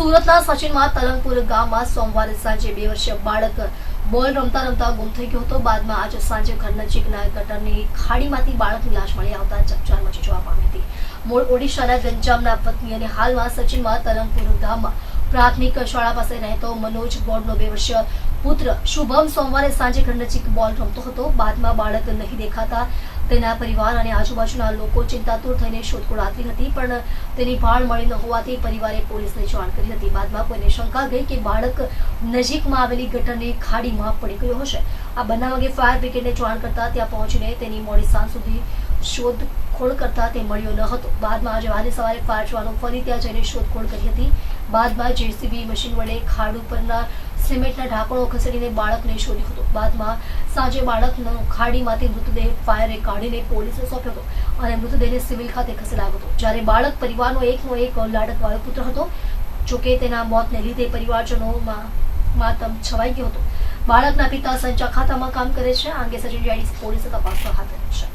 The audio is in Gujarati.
સુરતના સચિનમાં તલંગપુર ગામમાં સોમવારે સાંજે બે વર્ષીય બાળક બોલ રમતા રમતા ગુમ થઈ ગયો હતો. બાદમાં આજે સાંજે ઘર નજીકના ગટરની ખાડીમાંથી બાળકની લાશ મળી આવતા ચકચાર મચી જોવા પામી હતી. મૂળ ઓડિશાના ગંજામના પત્ની અને હાલમાં સચિનમાં તલંગપુર ગામમાં પ્રાથમિક શાળા પાસે રહેતો મનોજ ગોડનો બે વર્ષીય પુત્ર શુભમ સોમવારે સાંજે ઘર નજીક બોલ રમતો હતો. બાદમાં બાળક નહીં દેખાતા તેના પરિવાર અને આજુબાજુના લોકો ચિંતાતુર થઈને શોધખોળ આદરી હતી, પણ તેની ભાળ મળી ન હોવાથી પરિવારે પોલીસને જાણ કરી હતી. બાદમાં કોઈને શંકા ગઈ કે બાળક નજીકમાં આવેલી ગટરની ખાડીમાં પડી ગયો હશે. આ બનાવ અંગે ફાયર બ્રિગેડને જાણ કરતા ત્યાં પહોંચીને તેની મોડી સાંજ સુધી શોધખોળ કરતા તે મળ્યો ન હતો. બાદમાં આજે વહેલી સવારે ફાયર જવાનો ફરી ત્યાં જઈને શોધખોળ કરી હતી. બાદમાં જેસીબી મશીન વડે ખાડ ઉપરના સિમેન્ટના ઢાંકણો ખસેડીને બાળકને શોધ્યું હતું. બાદમાં સાંજે બાળકનો ખાડીમાંથી મૃતદેહ ફાયરે કાઢીને પોલીસે સોંપ્યો હતો અને મૃતદેહને સિવિલ ખાતે ખસેડાયો હતો. જ્યારે બાળક પરિવારનો એકનો એક લાડકવાળો પુત્ર હતો, જોકે તેના મોતને લીધે પરિવારજનોમાં માતમ છવાઈ ગયો હતો. બાળકના પિતા સંચા ખાતામાં કામ કરે છે. આ અંગે સચિન જાડી પોલીસે તપાસ હાથ ધરી છે.